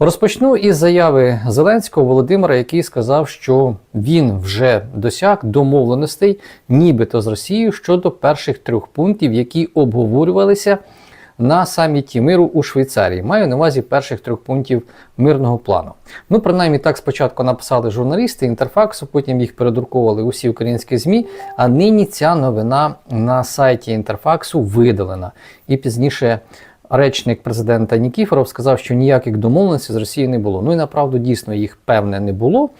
Розпочну із заяви Зеленського Володимира, який сказав, що він вже досяг домовленостей, нібито з Росією щодо перших трьох пунктів, які обговорювалися на саміті миру у Швейцарії. Маю на увазі перших трьох пунктів мирного плану. Ну, принаймні, так спочатку написали журналісти інтерфаксу, потім їх передруковували усі українські ЗМІ. А нині ця новина на сайті інтерфаксу видалена. І пізніше речник президента Нікіфоров сказав, що ніяких домовленостей з Росією не було. Ну і направду дійсно їх певне не було.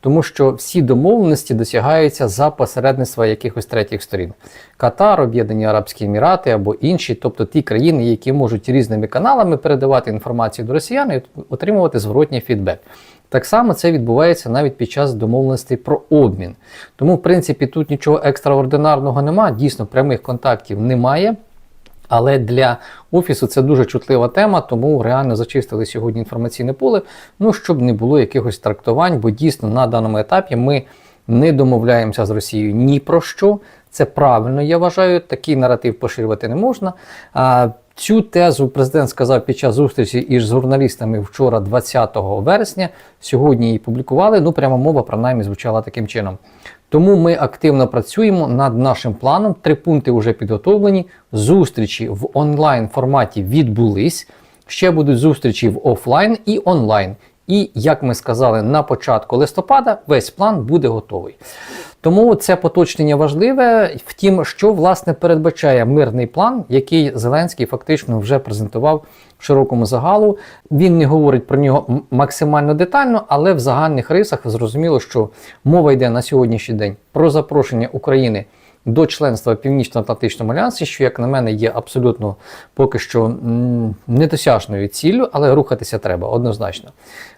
Тому що всі домовленості досягаються за посередництва якихось третіх сторін: Катар, Об'єднані Арабські Емірати або інші, тобто ті країни, які можуть різними каналами передавати інформацію до росіян і отримувати зворотній фідбек. Так само це відбувається навіть під час домовленостей про обмін. Тому, в принципі, тут нічого екстраординарного немає, дійсно прямих контактів немає. Але для офісу це дуже чутлива тема, тому реально зачистили сьогодні інформаційне поле, ну щоб не було якихось трактувань, бо дійсно на даному етапі ми не домовляємося з Росією ні про що. Це правильно, я вважаю, такий наратив поширювати не можна. Цю тезу президент сказав під час зустрічі із журналістами вчора, 20 вересня. Сьогодні її публікували. Ну, прямо мова принаймні звучала таким чином. Тому ми активно працюємо над нашим планом. Три пункти вже підготовлені. Зустрічі в онлайн форматі відбулись. Ще будуть зустрічі в офлайн і онлайн. І, як ми сказали на початку листопада, весь план буде готовий. Тому це поточнення важливе. Втім, що власне передбачає мирний план, який Зеленський фактично вже презентував широкому загалу. Він не говорить про нього максимально детально, але в загальних рисах зрозуміло, що мова йде на сьогоднішній день про запрошення України. До членства в Північно-Атлантичному альянсі, що, як на мене, є абсолютно поки що недосяжною ціллю, але рухатися треба однозначно.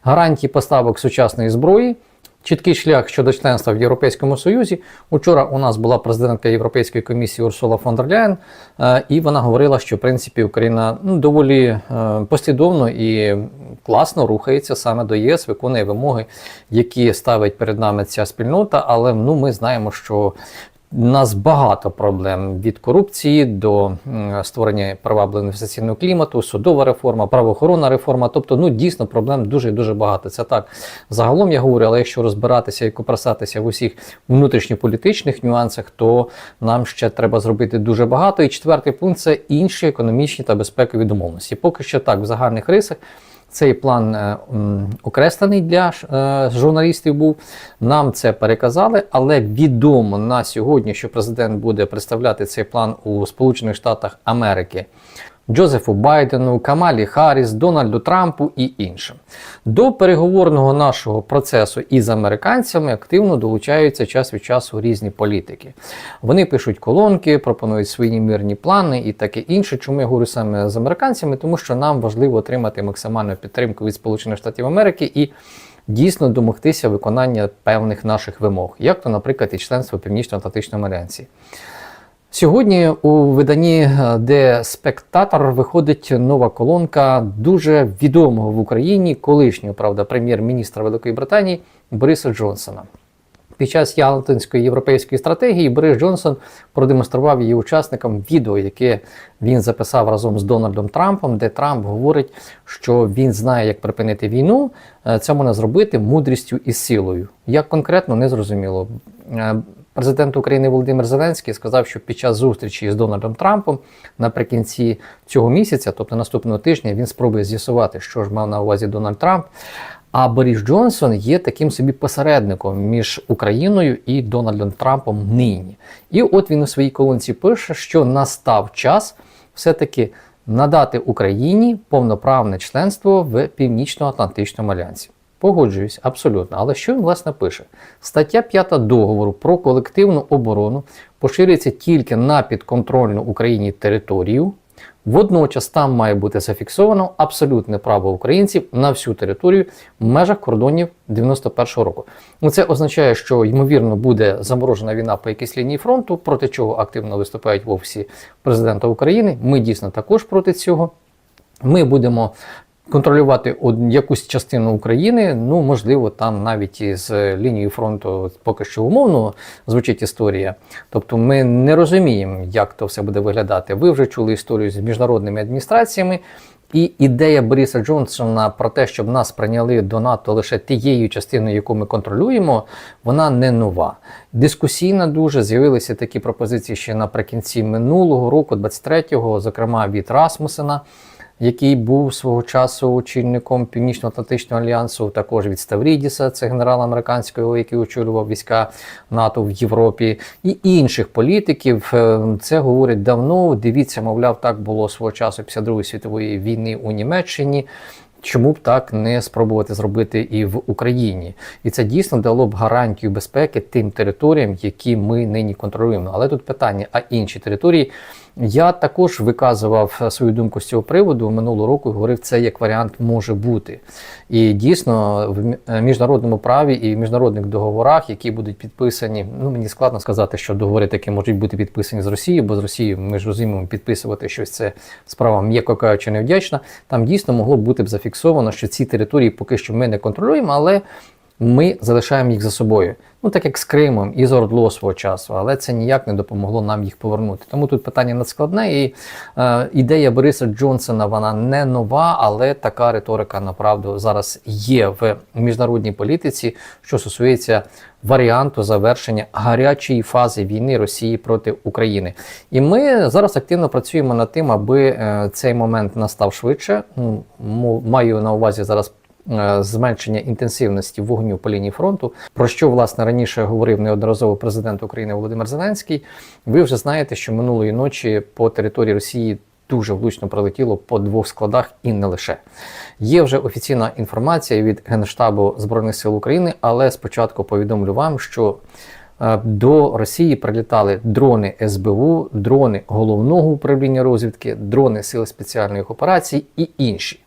Гарантії поставок сучасної зброї, чіткий шлях щодо членства в Європейському Союзі. Учора у нас була президентка Європейської комісії Урсула фон дер Ляєн, е, і вона говорила, що в принципі Україна ну, доволі е, послідовно і класно рухається саме до ЄС, виконує вимоги, які ставить перед нами ця спільнота. Але ну, ми знаємо, що нас багато проблем від корупції до створення привабливого інвестиційного клімату, судова реформа, правоохоронна реформа. Тобто, ну дійсно проблем дуже дуже багато. Це так загалом я говорю, але якщо розбиратися і копросатися в усіх внутрішньополітичних нюансах, то нам ще треба зробити дуже багато. І четвертий пункт це інші економічні та безпекові домовленості. Поки що так в загальних рисах. Цей план е, окреслений для е, журналістів був. Нам це переказали, але відомо на сьогодні, що президент буде представляти цей план у Сполучених Штатах Америки Джозефу Байдену, Камалі Харріс, Дональду Трампу і іншим. До переговорного нашого процесу із американцями активно долучаються час від часу різні політики. Вони пишуть колонки, пропонують свої мирні плани і таке інше. Чому я говорю саме з американцями? Тому що нам важливо отримати максимальну підтримку від Сполучених Штатів Америки і. Дійсно домогтися виконання певних наших вимог, як то, наприклад, і членство Північно-Атлантичному альянсі. Сьогодні у виданні де спектатор виходить нова колонка дуже відомого в Україні колишнього правда прем'єр-міністра Великої Британії Бориса Джонсона. Під час Ялтинської європейської стратегії Борис Джонсон продемонстрував її учасникам відео, яке він записав разом з Дональдом Трампом, де Трамп говорить, що він знає, як припинити війну. Е, це можна зробити мудрістю і силою. Як конкретно не зрозуміло. Президент України Володимир Зеленський сказав, що під час зустрічі з Дональдом Трампом наприкінці цього місяця, тобто наступного тижня, він спробує з'ясувати, що ж мав на увазі Дональд Трамп. А Борис Джонсон є таким собі посередником між Україною і Дональдом Трампом нині. І от він у своїй колонці пише, що настав час все-таки надати Україні повноправне членство в Північно-Атлантичному альянсі. Погоджуюсь, абсолютно. Але що він власне пише? Стаття 5 договору про колективну оборону поширюється тільки на підконтрольну Україні територію. Водночас там має бути зафіксовано абсолютне право українців на всю територію в межах кордонів 91-го року. Ну, Це означає, що ймовірно буде заморожена війна по якійсь лінії фронту, проти чого активно виступають в офісі президента України. Ми дійсно також проти цього. Ми будемо контролювати якусь частину України, ну можливо, там навіть із лінією фронту поки що умовно звучить історія. Тобто ми не розуміємо, як то все буде виглядати. Ви вже чули історію з міжнародними адміністраціями. І ідея Бориса Джонсона про те, щоб нас прийняли до НАТО лише тією частиною, яку ми контролюємо, вона не нова. Дискусійна дуже з'явилися такі пропозиції ще наприкінці минулого року, 23-го, зокрема від Расмусена який був свого часу очільником Північно-Атлантичного альянсу, також від Ставрідіса, це генерал американського, який очолював війська НАТО в Європі, і інших політиків. Е, Це говорять давно. Дивіться, мовляв, так було свого часу після Другої світової війни у Німеччині. Чому б так не спробувати зробити і в Україні? І це дійсно дало б гарантію безпеки тим територіям, які ми нині контролюємо. Але тут питання: а інші території? Я також виказував свою думку з цього приводу минулого року. і Говорив, це як варіант може бути. І дійсно в е, міжнародному праві і в міжнародних договорах, які будуть підписані, ну мені складно сказати, що договори такі можуть бути підписані з Росією, бо з Росією ми ж розуміємо, підписувати щось це справа, м'яко кажучи, невдячна. Там дійсно могло бути б зафіксовано, що ці території поки що ми не контролюємо, але ми залишаємо їх за собою. Ну так як з Кримом і з Ордло свого часу, але це ніяк не допомогло нам їх повернути. Тому тут питання надскладне, і е, ідея Бориса Джонсона вона не нова, але така риторика направду зараз є в міжнародній політиці, що стосується варіанту завершення гарячої фази війни Росії проти України. І ми зараз активно працюємо над тим, аби е, цей момент настав швидше. Ну, маю на увазі зараз. Е, зменшення інтенсивності вогню по лінії фронту, про що власне раніше говорив неодноразово президент України Володимир Зеленський. Ви вже знаєте, що минулої ночі по території Росії дуже влучно прилетіло по двох складах і не лише. Є вже офіційна інформація від Генштабу Збройних сил України, але спочатку повідомлю вам, що е, до Росії прилітали дрони СБУ, дрони головного управління розвідки, дрони Сил спеціальних операцій і інші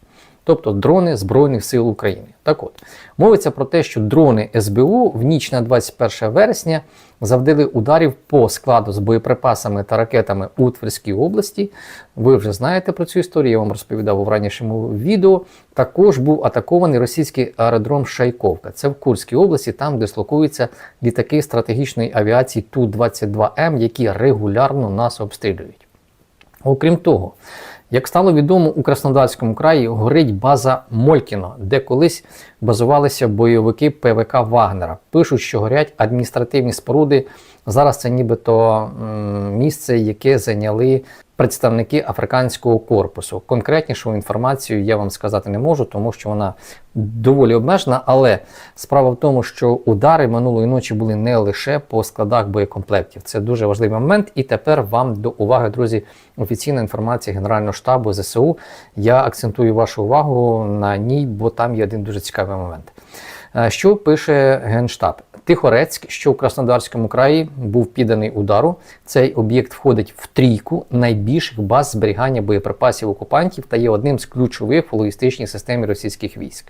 тобто дрони Збройних сил України. Так от, мовиться про те, що дрони СБУ в ніч на 21 вересня завдали ударів по складу з боєприпасами та ракетами у Тверській області. Ви вже знаєте про цю історію, я вам розповідав у ранішому відео. Також був атакований російський аеродром Шайковка. Це в Курській області, там дислокуються літаки стратегічної авіації Ту-22М, які регулярно нас обстрілюють. Окрім того, як стало відомо, у Краснодарському краї горить база Молькіно, де колись базувалися бойовики ПВК Вагнера. Пишуть, що горять адміністративні споруди. Зараз це нібито місце, яке зайняли представники африканського корпусу. Конкретнішу інформацію я вам сказати не можу, тому що вона доволі обмежена. Але справа в тому, що удари минулої ночі були не лише по складах боєкомплектів. Це дуже важливий момент. І тепер вам до уваги, друзі, офіційна інформація Генерального штабу ЗСУ. Я акцентую вашу увагу на ній, бо там є один дуже цікавий момент. Е, що пише Генштаб? Тихорецьк, що в Краснодарському краї був підданий удару. Цей об'єкт входить в трійку найбільших баз зберігання боєприпасів окупантів та є одним з ключових в логістичній системі російських військ.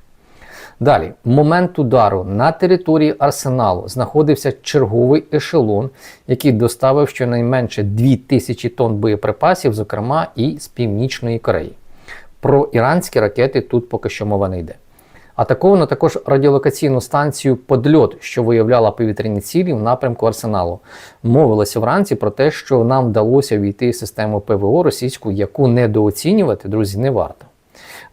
Далі, момент удару на території арсеналу знаходився черговий ешелон, який доставив щонайменше 2000 тонн боєприпасів, зокрема і з Північної Кореї. Про іранські ракети тут поки що мова не йде. Атаковано також радіолокаційну станцію Подльот, що виявляла повітряні цілі в напрямку арсеналу. Мовилося вранці про те, що нам вдалося війти в систему ПВО російську, яку недооцінювати, друзі, не варто.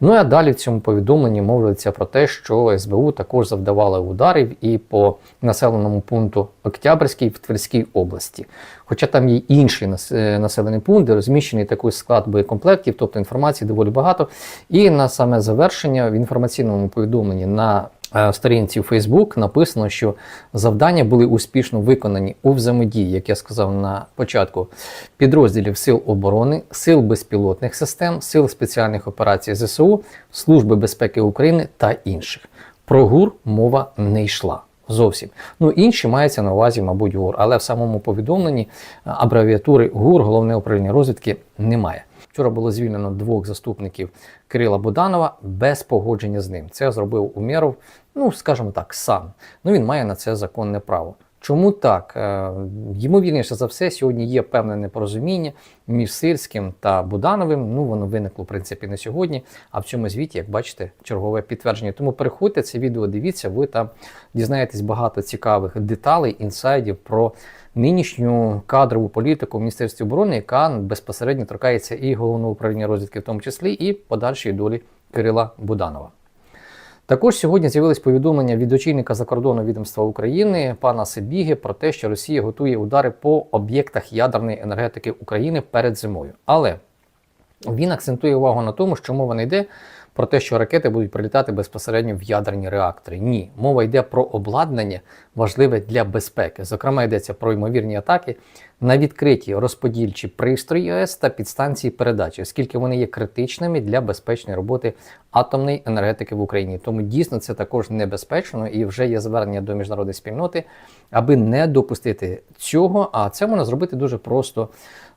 Ну а далі в цьому повідомленні мовиться про те, що СБУ також завдавали ударів і по населеному пункту Октябрьській в Тверській області. Хоча там є інший е, населений пункт, де розміщений такий склад боєкомплектів, тобто інформації доволі багато. І на саме завершення в інформаційному повідомленні на сторінці в Facebook написано, що завдання були успішно виконані у взаємодії, як я сказав на початку, підрозділів Сил оборони, сил безпілотних систем, сил спеціальних операцій ЗСУ, Служби безпеки України та інших. Про ГУР мова не йшла. Зовсім. Ну, інші мається на увазі, мабуть, ГУР, але в самому повідомленні абревіатури ГУР, головне управління розвідки, немає. Вчора було звільнено двох заступників Кирила Буданова без погодження з ним. Це зробив Умєров, ну скажімо так, сам. Ну він має на це законне право. Чому так? Е, Ймовірніше за все, сьогодні є певне непорозуміння між Сирським та Будановим. Ну, воно виникло, в принципі, не сьогодні, а в цьому звіті, як бачите, чергове підтвердження. Тому переходьте це відео, дивіться, ви там дізнаєтесь багато цікавих деталей, інсайдів про нинішню кадрову політику в Міністерстві оборони, яка безпосередньо торкається і головного управління розвідки, в тому числі, і подальшої долі Кирила Буданова. Також сьогодні з'явились повідомлення від очільника закордонного відомства України пана Сибіги про те, що Росія готує удари по об'єктах ядерної енергетики України перед зимою. Але він акцентує увагу на тому, що мова не йде про те, що ракети будуть прилітати безпосередньо в ядерні реактори. Ні, мова йде про обладнання, важливе для безпеки. Зокрема, йдеться про ймовірні атаки на відкриті розподільчі пристрої ЄС та підстанції передачі, оскільки вони є критичними для безпечної роботи атомної енергетики в Україні. Тому дійсно це також небезпечно і вже є звернення до міжнародної спільноти, аби не допустити цього. А це можна зробити дуже просто.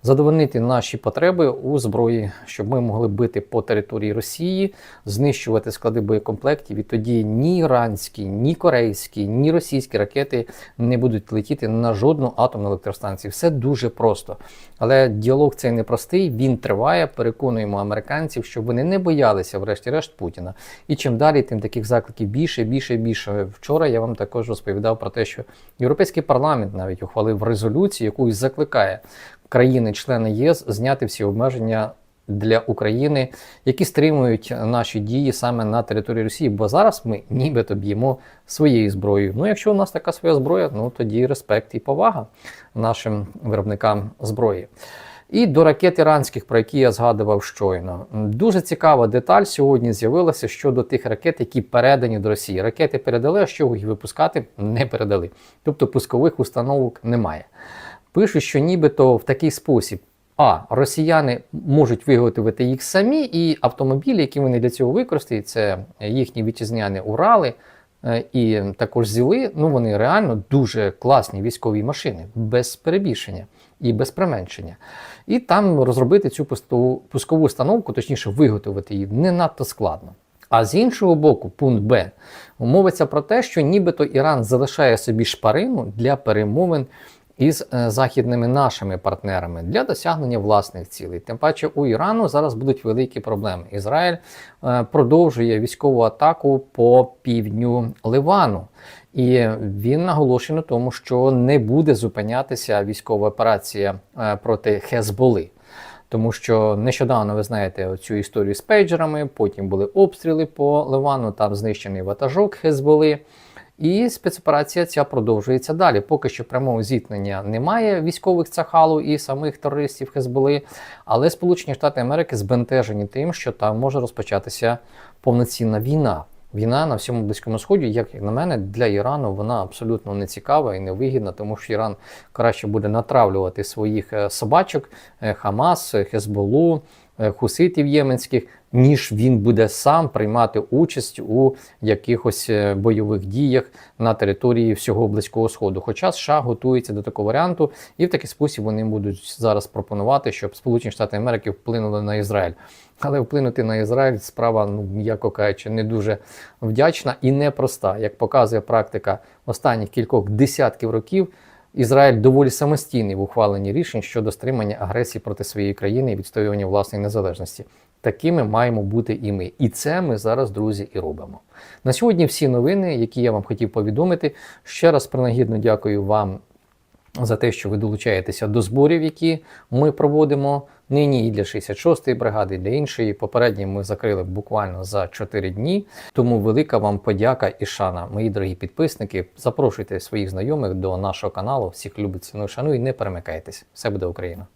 Задовольнити наші потреби у зброї, щоб ми могли бити по території Росії, знищувати склади боєкомплектів. І тоді ні іранські, ні корейські, ні російські ракети не будуть летіти на жодну атомну електростанцію. Все дуже просто. Але діалог цей непростий, він триває. Переконуємо американців, щоб вони не боялися, врешті-решт, Путіна. І чим далі, тим таких закликів більше, більше, більше. Вчора я вам також розповідав про те, що європейський парламент навіть ухвалив резолюцію, яку закликає країни-члени ЄС зняти всі обмеження. Для України, які стримують наші дії саме на території Росії, бо зараз ми нібито б'ємо своєю зброєю. Ну, якщо у нас така своя зброя, ну тоді респект і повага нашим виробникам зброї. І до ракет іранських, про які я згадував щойно. Дуже цікава деталь сьогодні з'явилася щодо тих ракет, які передані до Росії. Ракети передали, а що їх випускати не передали. Тобто пускових установок немає. Пишуть, що нібито в такий спосіб. А росіяни можуть виготовити їх самі, і автомобілі, які вони для цього використають, це їхні вітчизняні Урали е, і також ЗІЛи, ну вони реально дуже класні військові машини, без перебільшення і без применшення. І там розробити цю пускову установку, точніше, виготовити її не надто складно. А з іншого боку, пункт Б мовиться про те, що нібито Іран залишає собі шпарину для перемовин із е, західними нашими партнерами для досягнення власних цілей. Тим паче у Ірану зараз будуть великі проблеми. Ізраїль е, продовжує військову атаку по півдню Ливану. І він наголошує на тому, що не буде зупинятися військова операція е, проти Хезболи. Тому що нещодавно ви знаєте цю історію з пейджерами, потім були обстріли по Ливану, там знищений ватажок Хезболи. І спецоперація ця продовжується далі. Поки що прямого зіткнення немає військових цахалу і самих терористів Хезболи, але Сполучені Штати Америки збентежені тим, що там може розпочатися повноцінна війна. Війна на всьому близькому сході, як на мене, для Ірану вона абсолютно не цікава і не вигідна, тому що Іран краще буде натравлювати своїх е, собачок, е, Хамас, Хезболу, е, Хуситів Єменських ніж він буде сам приймати участь у якихось е, бойових діях на території всього близького сходу. Хоча США готується до такого варіанту, і в такий спосіб вони будуть зараз пропонувати, щоб Сполучені Штати Америки вплинули на Ізраїль. Але вплинути на Ізраїль справа, ну м'яко кажучи, не дуже вдячна і непроста. Як показує практика останніх кількох десятків років. Ізраїль доволі самостійний в ухваленні рішень щодо стримання агресії проти своєї країни і відстоювання власної незалежності. Такими маємо бути і ми. І це ми зараз, друзі, і робимо. На сьогодні всі новини, які я вам хотів повідомити. Ще раз принагідно дякую вам за те, що ви долучаєтеся до зборів, які ми проводимо нині і для 66-ї бригади, і для іншої. Попередні ми закрили буквально за 4 дні. Тому велика вам подяка і шана, мої дорогі підписники. Запрошуйте своїх знайомих до нашого каналу. Всіх любить ціну шану і не перемикайтесь. Все буде Україна!